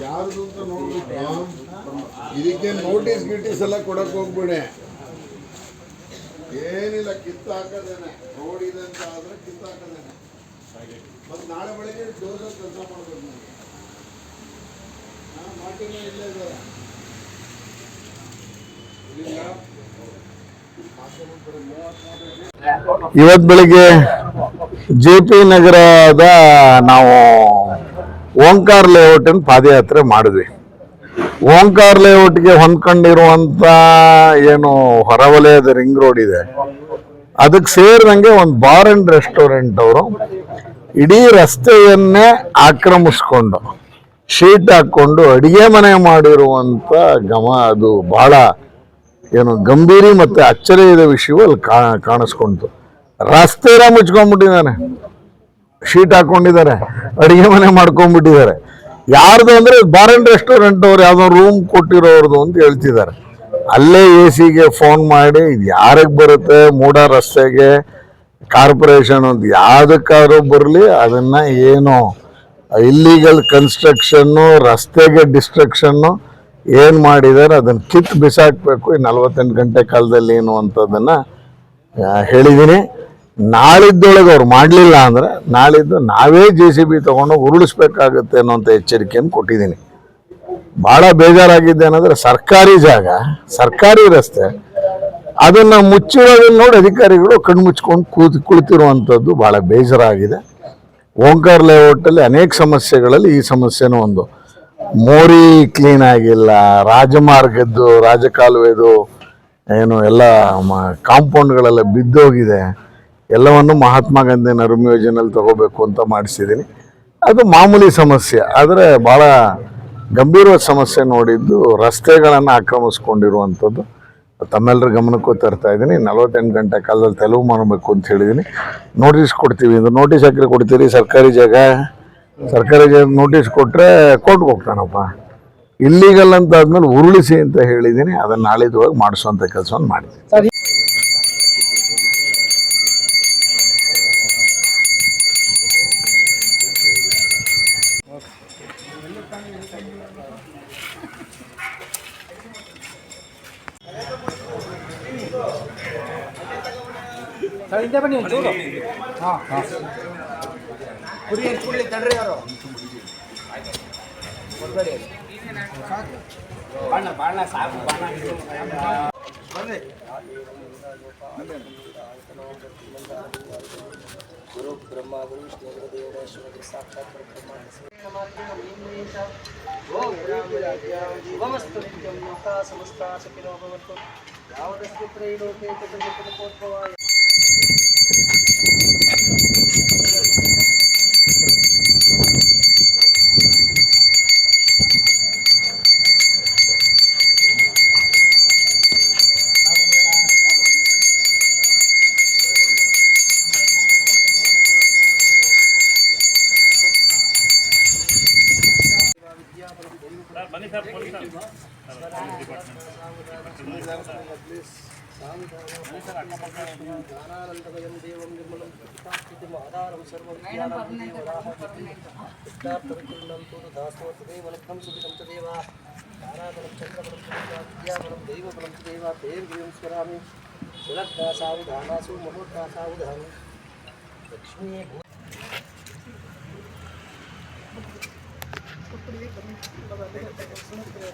ಯಾರ್ದು ಅಂತ ನೋಡ್ಬಿಟ್ಟು ಇದಕ್ಕೆ ನೋಟಿಸ್ ಗಿಟಿಸ್ ಎಲ್ಲ ಕೊಡಕ್ ಹೋಗ್ಬಿಡೆ. ಏನಿಲ್ಲ ಕಿತ್ತು ಹಾಕೋದೇನೆ ರೋಡ್ ಅಂತ ಆದ್ರೆ ಕಿತ್ತು ಮತ್ತೆ ನಾಳೆ ಬೆಳಿಗ್ಗೆ ಡೋಸ ಕೆಲಸ ಮಾಡ್ಬೇಕು ನಾನು ಹಾ, ಮಾರ್ಟಿನ ಇಲ್ಲೇ ಇದ್ದಾರೆ. ಇಲ್ಲಿಲ್ಲ? ಇವತ್ ಬೆಳಿಗ್ಗೆ ಜೆ ಪಿ ನಗರದ ನಾವು ಓಂಕಾರ್ ಲೇಔಟ್ ಪಾದಯಾತ್ರೆ ಮಾಡಿದ್ವಿ. ಓಂಕಾರ ಲೇಔಟ್ಗೆ ಹೊಂದ್ಕೊಂಡಿರುವಂಥ ಏನು ಹೊರವಲಯದ ರಿಂಗ್ ರೋಡ್ ಇದೆ. ಅದಕ್ಕೆ ಸೇರಿದಂಗೆ ಒಂದು ಬಾರ್ ಅಂಡ್ ರೆಸ್ಟೋರೆಂಟ್ ಅವರು ಇಡೀ ರಸ್ತೆಯನ್ನೇ ಆಕ್ರಮಿಸ್ಕೊಂಡು, ಶೀಟ್ ಹಾಕೊಂಡು ಅಡಿಗೆ ಮನೆ ಮಾಡಿರುವಂತ ಗಮ ಅದು ಬಹಳ ಏನು ಗಂಭೀರಿ ಮತ್ತು ಅಚ್ಚರಿಯದ ವಿಷಯವು ಅಲ್ಲಿ ಕಾಣಿಸ್ಕೊಂತು. ರಸ್ತೆ ಮುಚ್ಕೊಂಡ್ಬಿಟ್ಟಿದ್ದಾನೆ. ಶೀಟ್ ಹಾಕೊಂಡಿದ್ದಾರೆ. ಅಡುಗೆ ಮನೆ ಮಾಡ್ಕೊಂಡ್ಬಿಟ್ಟಿದ್ದಾರೆ. ಯಾರ್ದು ಅಂದರೆ ಬಾರ್ ಅಂಡ್ ರೆಸ್ಟೋರೆಂಟ್ ಅವ್ರು ಯಾವುದೋ ರೂಮ್ ಕೊಟ್ಟಿರೋರ್ದು ಅಂತ ಹೇಳ್ತಿದ್ದಾರೆ. ಅಲ್ಲೇ ಎ ಸಿಗೆ ಫೋನ್ ಮಾಡಿ, ಇದು ಯಾರಿಗೆ ಬರುತ್ತೆ? ಮೂಡ ರಸ್ತೆಗೆ, ಕಾರ್ಪೊರೇಷನ್ ಅಂತ ಯಾವುದಕ್ಕಾದ್ರೂ ಬರಲಿ, ಅದನ್ನ ಏನು ಇಲ್ಲಿಗಲ್ ಕನ್ಸ್ಟ್ರಕ್ಷನ್ನು ರಸ್ತೆಗೆ ಡಿಸ್ಟ್ರಕ್ಷನ್ನು ಏನು ಮಾಡಿದ್ದಾರೆ ಅದನ್ನು ಕಿತ್ತು ಬಿಸಾಕಬೇಕು. ಈ ನಲ್ವತ್ತೆಂಟು ಗಂಟೆ ಕಾಲದಲ್ಲಿ ಏನು ಅಂತದನ್ನು ಹೇಳಿದ್ದೀನಿ. ನಾಳಿದ್ದೊಳಗೆ ಅವ್ರು ಮಾಡಲಿಲ್ಲ ಅಂದರೆ ನಾಳಿದ್ದು ನಾವೇ ಜೆ ಸಿ ಬಿ ತೊಗೊಂಡು ಉರುಳಿಸ್ಬೇಕಾಗತ್ತೆ ಅನ್ನೋಂಥ ಎಚ್ಚರಿಕೆಯನ್ನು ಕೊಟ್ಟಿದ್ದೀನಿ. ಭಾಳ ಬೇಜಾರಾಗಿದ್ದೆ ಅನ್ನೋದ್ರೆ ಸರ್ಕಾರಿ ಜಾಗ, ಸರ್ಕಾರಿ ರಸ್ತೆ, ಅದನ್ನು ಮುಚ್ಚಿರೋದನ್ನ ನೋಡಿ ಅಧಿಕಾರಿಗಳು ಕಣ್ಮುಚ್ಕೊಂಡು ಕೂತ್ ಕುಳಿತಿರುವಂಥದ್ದು ಭಾಳ ಬೇಜಾರಾಗಿದೆ. ಓಂಕಾರ್ ಲೇಔಟಲ್ಲಿ ಅನೇಕ ಸಮಸ್ಯೆಗಳಲ್ಲಿ ಈ ಸಮಸ್ಯೆನೂ ಒಂದು. ಮೋರಿ ಕ್ಲೀನ್ ಆಗಿಲ್ಲ, ರಾಜಮಾರ್ಗದ್ದು, ರಾಜಕಾಲುವೆದು, ಏನು ಎಲ್ಲ ಕಾಂಪೌಂಡ್ಗಳೆಲ್ಲ ಬಿದ್ದೋಗಿದೆ. ಎಲ್ಲವನ್ನು ಮಹಾತ್ಮ ಗಾಂಧಿ ನರ್ಮ ಯೋಜನೆಯಲ್ಲಿ ತಗೋಬೇಕು ಅಂತ ಮಾಡಿಸಿದ್ದೀನಿ. ಅದು ಮಾಮೂಲಿ ಸಮಸ್ಯೆ, ಆದರೆ ಭಾಳ ಗಂಭೀರವಾದ ಸಮಸ್ಯೆ ನೋಡಿದ್ದು ರಸ್ತೆಗಳನ್ನು ಆಕ್ರಮಿಸ್ಕೊಂಡಿರುವಂಥದ್ದು. ತಮ್ಮೆಲ್ಲರ ಗಮನಕ್ಕೂ ತರ್ತಾ ಇದ್ದೀನಿ. ನಲವತ್ತೆಂಟು ಗಂಟೆ ಕಾಲದಲ್ಲಿ ತೆಲುಗು ಮಾಡಬೇಕು ಅಂತ ಹೇಳಿದ್ದೀನಿ. ನೋಟಿಸ್ ಕೊಡ್ತೀವಿ ಅಂದ್ರೆ ನೋಟಿಸ್ ಹಾಕಿ ಕೊಡ್ತೀರಿ, ಸರ್ಕಾರಿ ಜಾಗ ಸರ್ಕಾರಿ ಜಾಗ ನೋಟಿಸ್ ಕೊಟ್ಟರೆ ಕೋರ್ಟ್ಗೆ ಹೋಗ್ತಾನಪ್ಪ. ಇಲ್ಲಿಗಲ್ ಅಂತ ಆದ್ಮೇಲೆ ಉರುಳಿಸಿ ಅಂತ ಹೇಳಿದ್ದೀನಿ. ಅದನ್ನು ನಾಳಿದೊಳಗೆ ಮಾಡಿಸುವಂಥ ಕೆಲಸವನ್ನು ಮಾಡಿದ್ದೀನಿ. ಸರ್ ಹಿಂದೆ ಬನ್ನಿ ಒಂಚೂರು. ಹಾಂ ಹಾಂ. ಕುಡಿ ಕುಡಿ ತಡ್ರಿ ಅವರು. ಕೊಡ್ಬೇಡಿ ಬಾಣ ಬಾಣ ಸಾಕು ಬಾಣ. ಬನ್ನಿ गुरु ब्रह्मा गुरु विष्णु गुरु देव महेश्वर साक्षात शुभमस्तु नित्यं लोका समस्ता सुखिनो भवन्तु यावदस्ति त्रैलोके चतुर्मुखोद्भवाय జ్ఞానానందమయం దేవం నిర్మలం ప్రతిపాస్థితిం ఆధారం సర్వం జ్ఞానం తోడు దాసోతదేవ లక్ష్మం సుభితం చ దేవా తారాబలం చంద్రబలం విద్యాబలం దైవబలం చ దేవా తేర్యం స్మరామి సులగ్రాసావుధానాసు మహోద్రాసావుధాని లక్ష్మీ భూ ఇప్పుడు